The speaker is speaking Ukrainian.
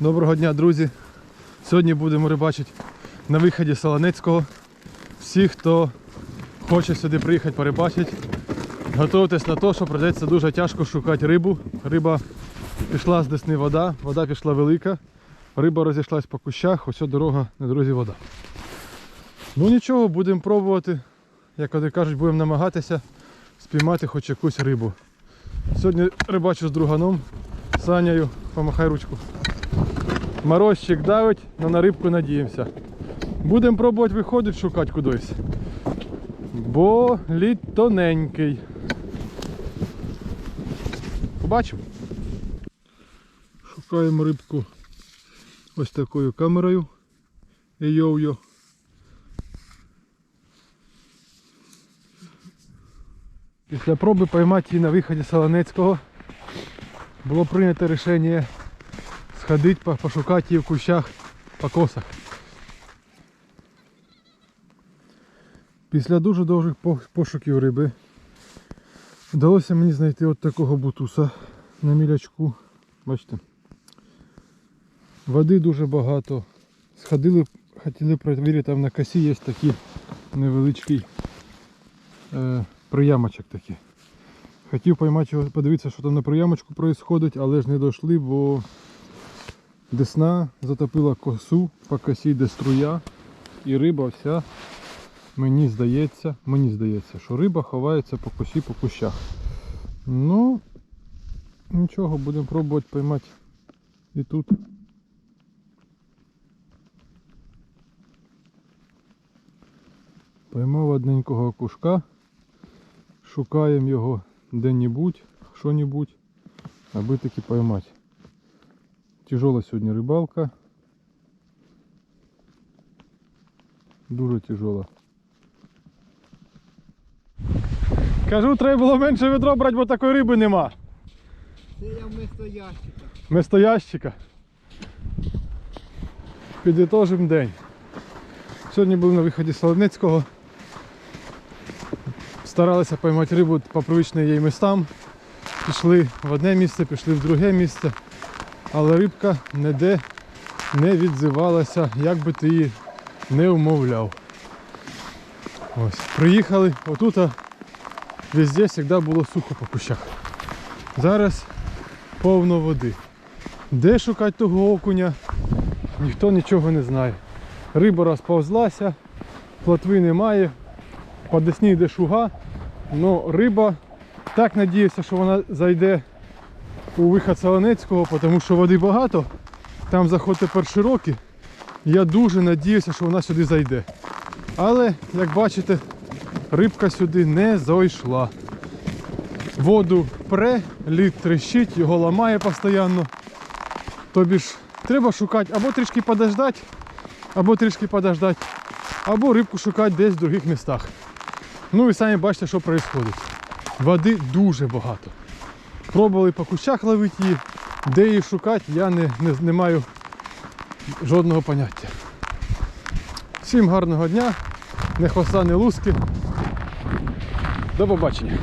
Доброго дня, друзі. Сьогодні будемо рибачити на виході Солонецького. Всі, хто хоче сюди приїхати порибачити, готуйтесь на те, що прийдеться дуже тяжко шукати рибу. Риба пішла з десни вода, вода пішла велика, риба розійшлась по кущах, ось дорога на дорозі вода. Ну нічого, будемо пробувати. Як вони кажуть, будемо намагатися спіймати хоч якусь рибу. Сьогодні рибачу з друганом, Саняю, помахай ручку. Морозчик давить, але на рибку надіємося. Будемо пробувати виходити шукати кудись. Бо лід тоненький. Побачимо. Шукаємо рибку ось такою камерою. Йо-йо. Після проби поймати її на виході Солонецького було прийнято рішення сходити, пошукати її в кущах по косах. Після дуже довгих пошуків риби вдалося мені знайти от такого бутуса на мілячку. Бачите. Води дуже багато. Сходили, хотіли перевірити, там на косі є такий невеличкий е, приямочок такий. Хотів поймати подивитися, що там на приямочку відбувається, але ж не дійшли, бо десна затопила косу, по косі йде струя, і риба вся, мені здається, мені здається, що риба ховається по косі по кущах. Ну, нічого, будемо пробувати поймати і тут. Поймав одненького окушка. Шукаємо його де-небудь, що-небудь, аби таки поймати. Тяжела сьогодні рибалка. Дуже тяжела. Кажу, треба було менше ведро брати, бо такої риби нема. Це я вместо ящика. Вместо ящика. Підітожимо день. Сьогодні були на виході з Солодницького. Старалися поймати рибу по привичним їй містам. Пішли в одне місце, пішли в друге місце. Але рибка ніде не відзивалася, як би ти її не умовляв. Ось, приїхали, отут везде завжди було сухо по кущах. Зараз повно води. Де шукати того окуня, ніхто нічого не знає. Риба розповзлася, плотви немає, по десні йде шуга, але риба так надіявся, що вона зайде у вихід Солонецького, тому що води багато, там заход тепер широкий. Я дуже надіявся, що вона сюди зайде. Але, як бачите, рибка сюди не зайшла. Воду пре, лід трещить, його ламає постійно. Тобі ж треба шукати або трішки подождати, або трішки подождати, або рибку шукати десь в других містах. Ну і самі бачите, що відбувається. Води дуже багато. Пробували по кущах ловити її, де її шукати, я не, не, не маю жодного поняття. Всім гарного дня, не хвоста, не луски. До побачення.